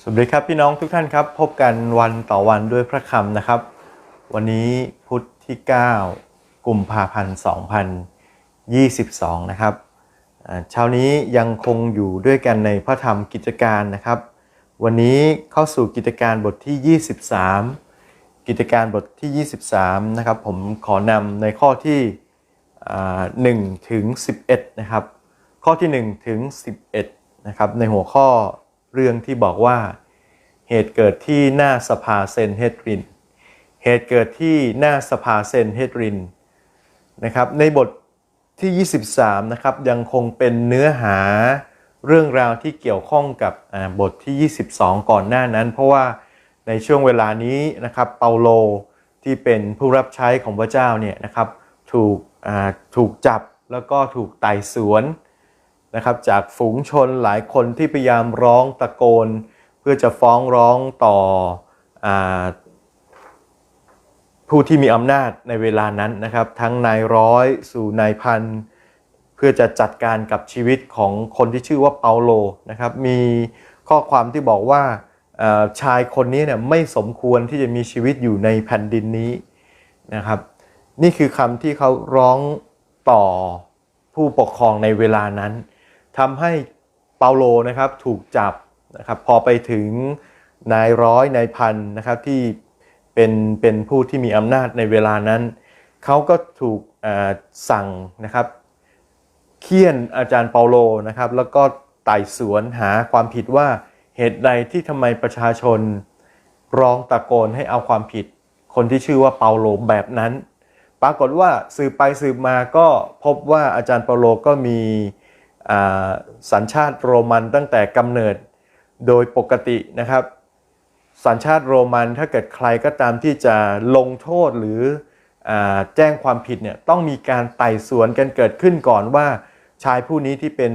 สวัสดีครับพี่น้องทุกท่านครับ พบกันวันต่อวันด้วยพระคำนะครับ วันนี้พุทธที่ 9กุมภาพันธ์2022 นะครับอ่าเช้านี้ยังคงอยู่ด้วยกันในพระธรรมกิจการนะครับ วันนี้เข้าสู่กิจการบทที่ 23 กิจการบทที่ 23 นะครับ ผมขอนำในข้อที่อ่า1ถึง11 นะครับ ข้อที่ 1 ถึง 11 นะครับ ในหัวข้อ เรื่องที่บอกว่าเหตุเกิดที่หน้าสภาเซนเฮดริน เหตุเกิดที่หน้าสภาเซนเฮดรินนะครับในบทที่ 23 นะครับยังคงเป็นเนื้อหาเรื่องราวที่เกี่ยวข้องกับบทที่ 22 ก่อนหน้านั้น เพราะว่าในช่วงเวลานี้นะครับเปาโลที่เป็นผู้รับใช้ของพระเจ้าเนี่ยนะครับถูกถูกจับแล้วก็ถูกไต่สวน นะครับจากฝูงชนหลายคนที่พยายามร้องตะโกน เพื่อจะฟ้องร้องต่ออผู้ที่มีอำนาจในเวลานั้นนะครับ ทั้งนายร้อยสู่นายพันเพื่อจะจัดการกับชีวิตของคนที่ชื่อว่าเปาโลนะครับมีข้อความที่บอกว่าชายคนนี้เนี่ยไม่สมควรที่จะมีชีวิตอยู่ในแผ่นดินนี้นะครับ นี่คือคำที่เขาร้องต่อผู้ปกครองในเวลานั้น ทำให้เปาโลนะครับถูกจับนะครับพอไปถึงนายร้อยนายพันนะครับที่เป็นเป็นผู้ที่มีอำนาจในเวลานั้น เขาก็ถูกสั่งนะครับเคี่ยนอาจารย์เปาโลนะครับแล้วก็ไต่สวนหาความผิดว่าเหตุใดที่ทำไมประชาชนร้องตะโกนให้เอาความผิด คนที่ชื่อว่าเปาโลแบบนั้น ปรากฏว่าสืบไปสืบมาก็พบว่าอาจารย์เปาโลก็มี สัญชาติโรมันตั้งแต่กำเนิดโดยปกตินะครับ สัญชาติโรมันถ้าเกิดใครก็ตามที่จะลงโทษหรืออแจ้งความผิดเนี่ยต้องมีการไต่สวนกันเกิดขึ้นก่อนว่า ชายผู้นี้ที่เป็น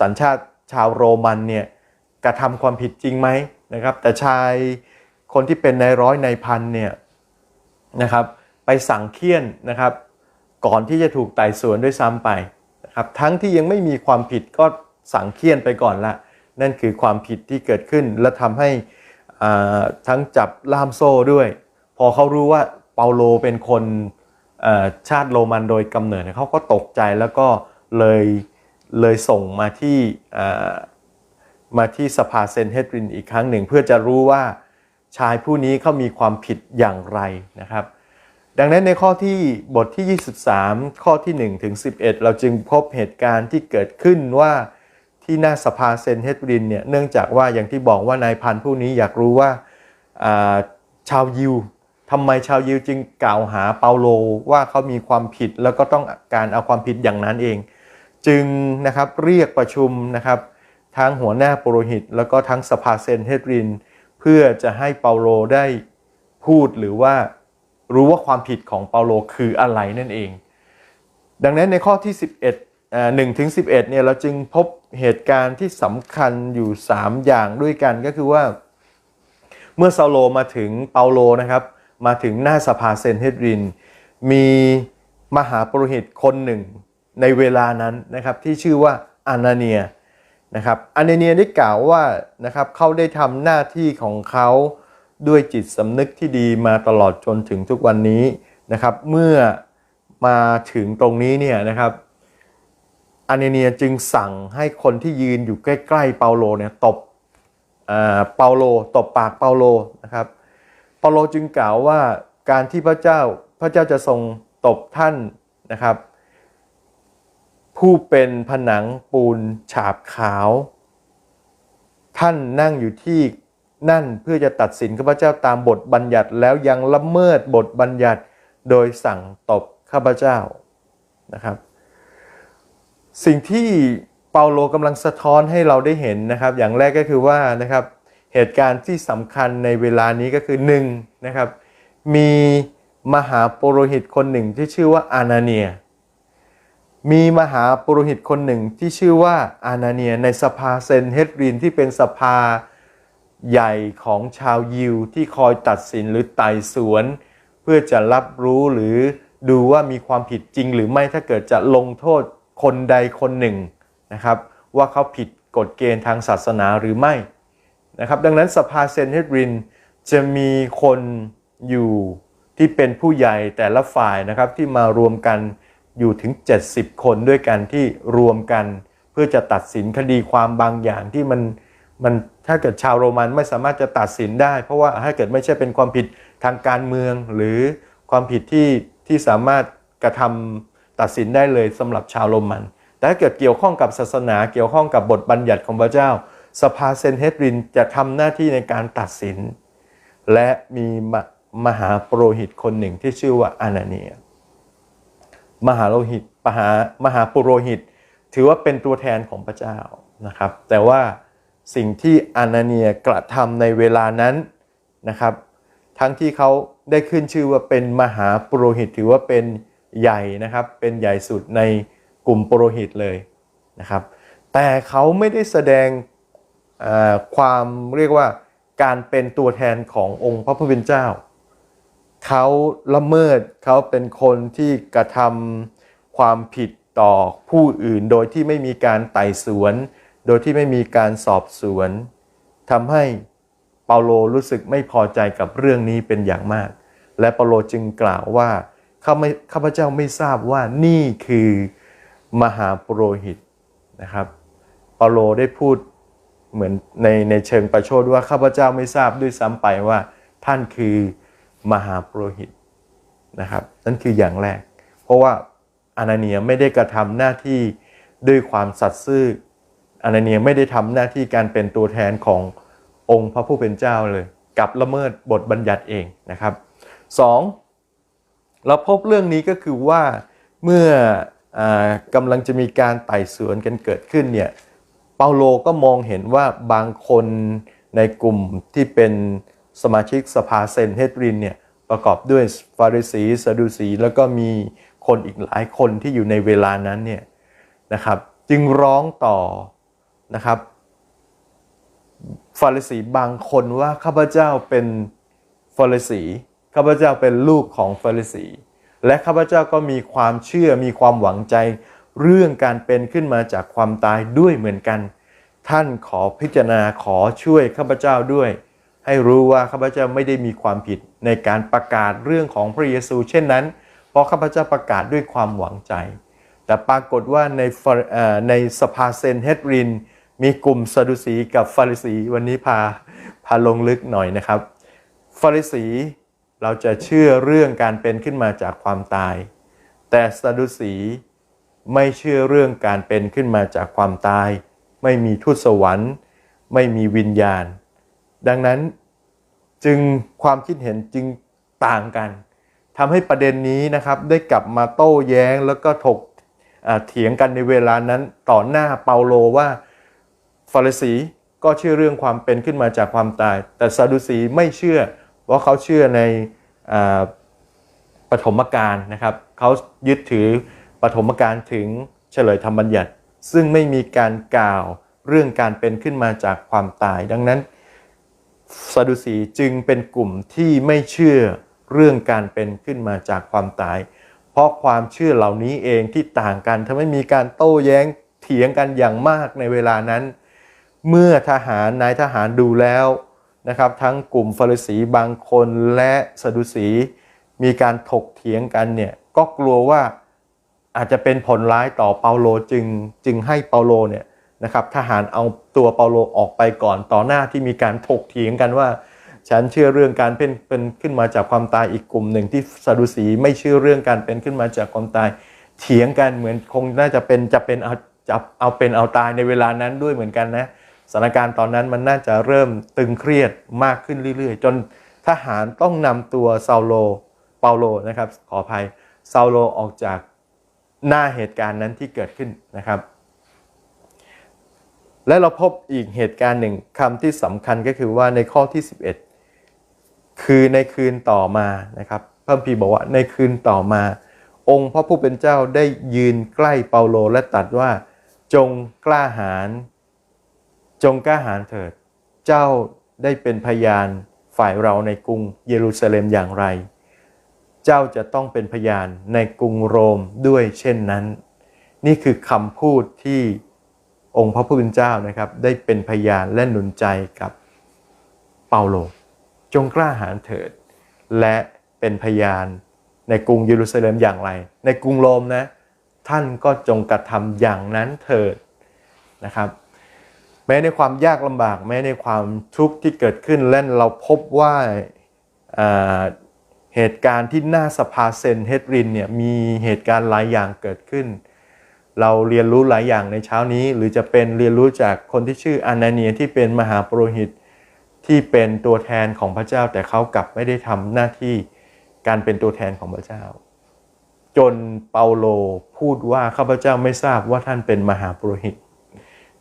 สัญชาติชาวโรมันเนี่ยกระทำความผิดจริงไหมนะครับ แต่ชายคนที่เป็นนายร้อยนายพันเนี่ยนะครับไปสั่งเคี่ยนนะครับ ก่อนที่จะถูกไต่สวนด้วยซ้ำไป ครับทั้งที่ยังไม่มีความผิดก็สั่งเคี่ยนไปก่อนละ นั่นคือความผิดที่เกิดขึ้น และทำให้ทั้งจับล่ามโซ่ด้วย พอเขารู้ว่าเปาโลเป็นคนชาติโรมันโดยกำเนิดเขาก็ตกใจแล้วก็เลยเลยส่งมาที่มาที่สภาเซนเฮดรินอีกครั้งหนึ่ง เพื่อจะรู้ว่าชายผู้นี้เขามีความผิดอย่างไรนะครับ ดังนั้นในข้อที่บทที่ 23 ข้อที่ 1 ถึง 11 เราจึงพบเหตุการณ์ที่เกิดขึ้นว่าที่หน้าสภาเซนเฮดรินเนี่ยเนื่องจากว่าอย่างที่บอกว่านายพันผู้นี้อยากรู้ว่าาชาวยิวทำไมชาวยิวจึงกล่าวหาเปาโลว่าเขามีความผิดแล้วก็ต้องการเอาความผิดอย่างนั้นเอง จึงนะครับเรียกประชุมนะครับทั้งหัวหน้าปุโรหิต แล้วก็ทั้งสภาเซนเฮดริน เพื่อจะให้เปาโลได้พูดหรือว่า รู้ว่าความผิดของเปาโลคืออะไรนั่นเอง ดังนั้นในข้อที่ 11อ่า1ถึง11เนี่ยเราจึงพบเหตุการณ์ที่สำคัญอยู่ 3 อย่างด้วยกันก็คือว่า เมื่อซาโลมาถึงเปาโลนะครับ มาถึงหน้าสภาเซนเฮดริน มีมหาปรหิตคนหนึ่งในเวลานั้นนะครับที่ชื่อว่าอานาเนียนะครับอานาเนียได้กล่าวว่านะครับเขาได้ทำหน้าที่ของเขา ด้วยจิตสำนึกที่ดีมาตลอดจนถึงทุกวันนี้นะครับ เมื่อมาถึงตรงนี้เนี่ยนะครับอานเนียจึงสั่งให้คนที่ยืนอยู่ใกล้ๆเปาโลเนี่ยตบอ่าเปาโลตบปากเปาโลนะครับเปาโลจึงกล่าวว่าการที่พระเจ้าพระเจ้าจะทรงตบท่านนะครับ ผู้เป็นผนังปูนฉาบขาว ท่านนั่งอยู่ที่ นั่นเพื่อจะตัดสินข้าพเจ้าตามบทบัญญัติแล้วยังละเมิดบทบัญญัติโดยสั่งตบข้าพเจ้านะครับ สิ่งที่เปาโลกำลังสะท้อนให้เราได้เห็นนะครับ อย่างแรกก็คือว่านะครับเหตุการณ์ที่สำคัญในเวลานี้ก็คือหนึ่งนะครับมีมหาปุโรหิตคนหนึ่งที่ชื่อว่าอานาเนีย มีมหาปุโรหิตคนหนึ่งที่ชื่อว่าอานาเนียในสภาเซนเฮดรินที่เป็นสภา ใหญ่ของชาวยิวที่คอยตัดสินหรือไต่สวน เพื่อจะรับรู้หรือดูว่ามีความผิดจริงหรือไม่ถ้าเกิดจะลงโทษคนใดคนหนึ่งนะครับ ว่าเขาผิดกฎเกณฑ์ทางศาสนาหรือไม่นะครับ ดังนั้นสภาเซนเฮดรินจะมีคนอยู่ที่เป็นผู้ใหญ่แต่ละฝ่ายนะครับที่มารวมกันอยู่ถึง 70 คนด้วยกันที่รวมกัน เพื่อจะตัดสินคดีความบางอย่างที่มันมัน ถ้าเกิดชาวโรมันไม่สามารถจะตัดสินได้ เพราะว่าถ้าเกิดไม่ใช่เป็นความผิดทางการเมืองหรือความผิดที่ที่สามารถกระทำตัดสินได้เลยสำหรับชาวโรมัน แต่ถ้าเกิดเกี่ยวข้องกับศาสนาเกี่ยวข้องกับบทบัญญัติของพระเจ้า สภาเซนเฮดรินจะทำหน้าที่ในการตัดสิน และมีมมหาปรหิตคนหนึ่งที่ชื่อว่าอานาเนีย มหาโลหิตมหามหาปุโรหิต ถือว่าเป็นตัวแทนของพระเจ้านะครับ แต่ว่า สิ่งที่อานาเนียกระทำในเวลานั้นนะครับ ทั้งที่เขาได้ขึ้นชื่อว่าเป็นมหาปุโรหิตถือว่าเป็นใหญ่นะครับ เป็นใหญ่สุดในกลุ่มปุโรหิตเลยนะครับ แต่เขาไม่ได้แสดงความเรียกว่าการเป็นตัวแทนขององค์พระผู้เป็นเจ้า เขาละเมิดเขาเป็นคนที่กระทำความผิดต่อผู้อื่นโดยที่ไม่มีการไต่สวน โดยที่ไม่มีการสอบสวนทำให้เปาโลรู้สึกไม่พอใจกับเรื่องนี้เป็นอย่างมาก และเปาโลจึงกล่าวว่าข้าไม่ข้าพเจ้าไม่ทราบว่านี่คือมหาปุโรหิตนะครับเปาโลได้พูดเหมือนในในเชิงประโชดว่าข้าพเจ้าไม่ทราบด้วยซ้ำไปว่า ท่านคือมหาปุโรหิตนะครับ นั่นคืออย่างแรก เพราะว่าอานาเนียไม่ได้กระทำหน้าที่ด้วยความสัตย์ซื่อ อานาเนียไม่ได้ทำหน้าที่การเป็นตัวแทนขององค์พระผู้เป็นเจ้าเลยกับละเมิดบทบัญญัติเองนะครับสองเราพบเรื่องนี้ก็คือว่าเมื่ออากำลังจะมีการไต่สวนกันเกิดขึ้นเนี่ยเปาโลก็มองเห็นว่าบางคนในกลุ่มที่เป็นสมาชิกสภาเซนเฮดรินเนี่ยประกอบด้วยฟาริสีสะดูสี แล้วก็มีคนอีกหลายคนที่อยู่ในเวลานั้นเนี่ยนะครับ จึงร้องต่อ นะครับ ฟาริสีบางคนว่าข้าพเจ้าเป็นฟาริสีข้าพเจ้าเป็นลูกของฟาริสี และข้าพเจ้าก็มีความเชื่อมีความหวังใจ เรื่องการเป็นขึ้นมาจากความตายด้วยเหมือนกัน ท่านขอพิจารณาขอช่วยข้าพเจ้าด้วย ให้รู้ว่าข้าพเจ้าไม่ได้มีความผิดในการประกาศเรื่องของพระเยซู เช่นนั้น เพราะข้าพเจ้าประกาศด้วยความหวังใจ แต่ปรากฏว่าในในสภาเซนเฮดริน มีกลุ่มซาดูสีกับฟาริสีวันนี้พาพาลงลึกหน่อยนะครับ ฟาริสีเราจะเชื่อเรื่องการเป็นขึ้นมาจากความตาย แต่ซาดูสีไม่เชื่อเรื่องการเป็นขึ้นมาจากความตาย ไม่มีทูตสวรรค์ ไม่มีวิญญาณ ดังนั้นจึงความคิดเห็นจึงต่างกันทำให้ประเด็นนี้นะครับได้กลับมาโต้แย้งแล้วก็ถกเถียงกันในเวลานั้นต่อหน้าเปาโลว่า ฟาริสีก็เชื่อเรื่องความเป็นขึ้นมาจากความตาย แต่ซาดูสีไม่เชื่อเพราเขาเชื่อในอปฐมกาลนะครับเขายึดถือปฐมกาลถึงเฉลยธรรมบัญญัติ ซึ่งไม่มีการกล่าวเรื่องการเป็นขึ้นมาจากความตาย ดังนั้นซาดูสีจึงเป็นกลุ่มที่ไม่เชื่อเรื่องการเป็นขึ้นมาจากความตาย เพราะความเชื่อเหล่านี้เองที่ต่างกันทำให้มีการโต้แย้งเถียงกันอย่างมากในเวลานั้น เมื่อทหารนายทหารดูแล้วนะครับ ทั้งกลุ่มฟาริสีบางคนและสะดุสีมีการถกเถียงกันเนี่ยก็กลัวว่าอาจจะเป็นผลร้ายต่อเปาโลจึงจึงให้เปาโลเนี่ยนะครับทหารเอาตัวเปาโลออกไปก่อนต่อหน้าที่มีการถกเถียงกันว่า ฉันเชื่อเรื่องการเป็นเป็นขึ้นมาจากความตายอีกกลุ่มหนึ่งที่ซาดูสีไม่เชื่อเรื่องการเป็นขึ้นมาจากความตายเถียงกันเหมือนคงน่าจะเป็นจะเป็นเอาจะเอาเป็นเอาตายในเวลานั้นด้วยเหมือนกันนะ สถานการณ์ตอนนั้นมันน่าจะเริ่มตึงเครียดมากขึ้นเรื่อยๆ จนทหารต้องนำตัวซาโลเปาโลนะครับขออภัยซาโลออกจากหน้าเหตุการณ์นั้นที่เกิดขึ้นนะครับ และเราพบอีกเหตุการณ์หนึ่งคำที่สำคัญก็คือว่าในข้อที่ 11 คือในคืนต่อมานะครับพระคัมภีบอกว่าในคืนต่อมา องค์พระผู้เป็นเจ้าได้ยืนใกล้เปาโลและตรัสว่าจงกล้าหาญ จงกล้าหาญเถิด เจ้าได้เป็นพยานฝ่ายเราในกรุงเยรูซาเล็มอย่างไร เจ้าจะต้องเป็นพยานในกรุงโรมด้วยเช่นนั้น นี่คือคำพูดที่องค์พระผู้เป็นเจ้านะครับ ได้เป็นพยานและหนุนใจกับเปาโล จงกล้าหาญเถิด และเป็นพยานในกรุงเยรูซาเล็มอย่างไร ในกรุงโรมนะ ท่านก็จงกระทำอย่างนั้นเถิดนะครับ แม้ในความยากลำบาก แม้ในความทุกข์ที่เกิดขึ้นและเราพบว่าเหตุการณ์ที่หน้าสภาเซนเฮดรินเนี่ยมีเหตุการณ์หลายอย่างเกิดขึ้น เราเรียนรู้หลายอย่างในเช้านี้ หรือจะเป็นเรียนรู้จากคนที่ชื่ออานาเนียที่เป็นมหาปรหิตที่เป็นตัวแทนของพระเจ้า แต่เขากลับไม่ได้ทำหน้าที่การเป็นตัวแทนของพระเจ้า จนเปาโลพูดว่าข้าพเจ้าไม่ทราบว่าท่านเป็นมหาปรหิต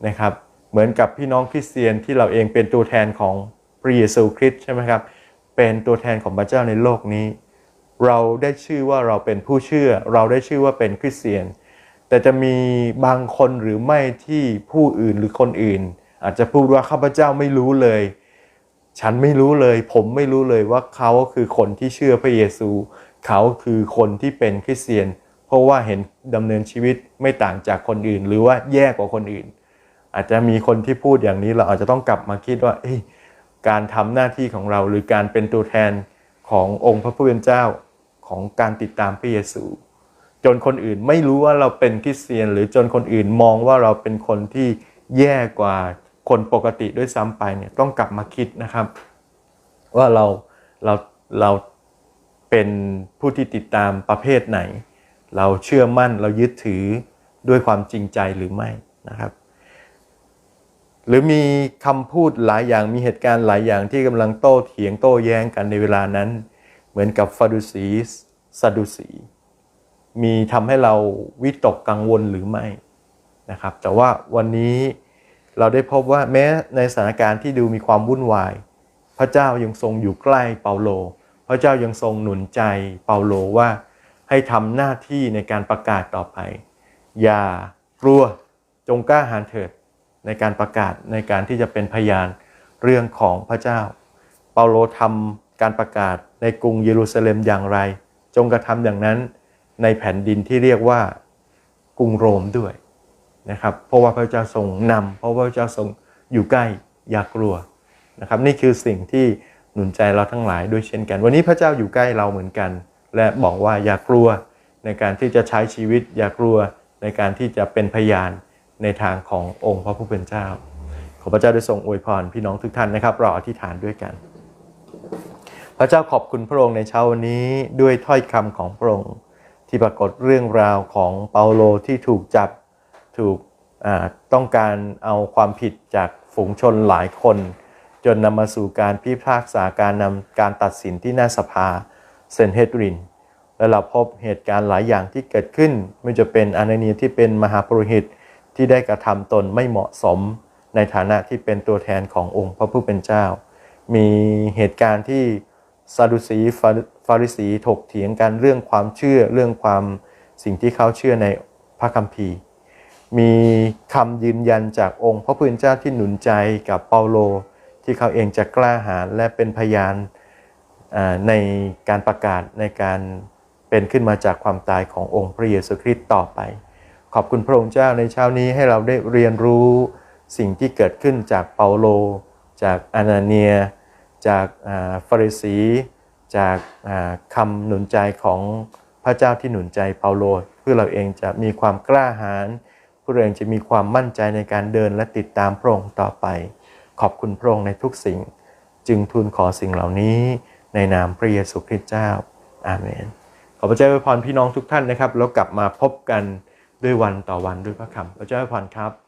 นะครับ เหมือนกับพี่น้องคริสเตียนที่เราเองเป็นตัวแทนของพระเยซูคริสต์ใช่ไหมครับ เป็นตัวแทนของพระเจ้าในโลกนี้ เราได้ชื่อว่าเราเป็นผู้เชื่อ เราได้ชื่อว่าเป็นคริสเตียน แต่จะมีบางคนหรือไม่ที่ผู้อื่นหรือคนอื่น อาจจะพูดว่าข้าพเจ้าไม่รู้เลย ฉันไม่รู้เลย ผมไม่รู้เลยว่าเขาคือคนที่เชื่อพระเยซู เขาคือคนที่เป็นคริสเตียน เพราะว่าเห็นดำเนินชีวิตไม่ต่างจากคนอื่น หรือว่าแย่กว่าคนอื่น อาจจะมีคนที่พูดอย่างนี้เราอาจจะต้องกลับมาคิดว่าการทำหน้าที่ของเราหรือการเป็นตัวแทนขององค์พระผู้เป็นเจ้าของการติดตามพระเยซู จนคนอื่นไม่รู้ว่าเราเป็นคริสเตียน หรือจนคนอื่นมองว่าเราเป็นคนที่แย่กว่าคนปกติด้วยซ้ำไปเนี่ยต้องกลับมาคิดนะครับ ว่าเราเราเราเป็นผู้ที่ติดตามประเภทไหน เราเชื่อมั่นเรายึดถือด้วยความจริงใจหรือไม่นะครับ หรือมีคำพูดหลายอย่างมีเหตุการณ์หลายอย่างที่กำลังโต้เถียงโต้แย้งกันในเวลานั้น เหมือนกับฟาดูซีซาดูซีมีทำให้เราวิตกกังวลหรือไม่นะครับ แต่ว่าวันนี้เราได้พบว่าแม้ในสถานการณ์ที่ดูมีความวุ่นวาย พระเจ้ายังทรงอยู่ใกล้เปาโล พระเจ้ายังทรงหนุนใจเปาโลว่าให้ทำหน้าที่ในการประกาศต่อไป อย่ากลัวจงกล้าหาญเถิด ในการประกาศในการที่จะเป็นพยานเรื่องของพระเจ้า เปาโลทำการประกาศในกรุงเยรูซาเล็มอย่างไร จงกระทำอย่างนั้นในแผ่นดินที่เรียกว่ากรุงโรมด้วยนะครับเพราะว่าพระเจ้าทรงนำเพราะว่าพระเจ้าทรงอยู่ใกล้อย่ากลัวนะครับนี่คือสิ่งที่หนุนใจเราทั้งหลายด้วยเช่นกัน วันนี้พระเจ้าอยู่ใกล้เราเหมือนกัน และบอกว่าอย่ากลัวในการที่จะใช้ชีวิต อย่ากลัวในการที่จะเป็นพยาน ในทางขององค์พระผู้เป็นเจ้า ขอพระเจ้าได้ทรงอวยพรพี่น้องทุกท่านนะครับเราอธิษฐานด้วยกัน พระเจ้าขอบคุณพระองค์ในเช้าวันนี้ด้วยถ้อยคำของพระองค์ที่ปรากฏเรื่องราวของเปาโลที่ถูกจับถูกต้องการเอาความผิดจากฝูงชนหลายคน จนนำมาสู่การพิพากษาการนำการตัดสินที่หน้าสภาเซนเฮดริน และเราพบเหตุการณ์หลายอย่างที่เกิดขึ้น ไม่ว่าจะเป็นอานาเนียที่เป็นมหาปรหิต ที่ได้กระทำตนไม่เหมาะสม ในฐานะที่เป็นตัวแทนขององค์พระผู้เป็นเจ้า มีเหตุการณ์ที่ซาดุสีฟาริสีถกเถียงกันเรื่องความเชื่อเรื่องความสิ่งที่เขาเชื่อในพระคัมภีร์ มีคำยืนยันจากองค์พระผู้เป็นเจ้าที่หนุนใจกับเปาโล ที่เขาเองจะกล้าหาญและเป็นพยานในการประกาศในการเป็นขึ้นมาจากความตายขององค์พระเยซูคริสต์ต่อไป ขอบคุณพระองค์เจ้าในเช้านี้ให้เราได้เรียนรู้สิ่งที่เกิดขึ้นจากเปาโล จากอานาเนีย จากฟาริสี จากอ่าคำหนุนใจของพระเจ้าที่หนุนใจเปาโล เพื่อเราเองจะมีความกล้าหาญเพื่อเราเองจะมีความมั่นใจในการเดินและติดตามพระองค์ต่อไป ขอบคุณพระองค์ในทุกสิ่ง จึงทูลขอสิ่งเหล่านี้ ในนามพระเยซูคริสต์เจ้าอาเมนขอพระเจ้าอวยพรพี่น้องทุกท่านนะครับ แล้วกลับมาพบกัน ด้วยวันต่อวันด้วยพระคำพระเจ้าอวยพรครับ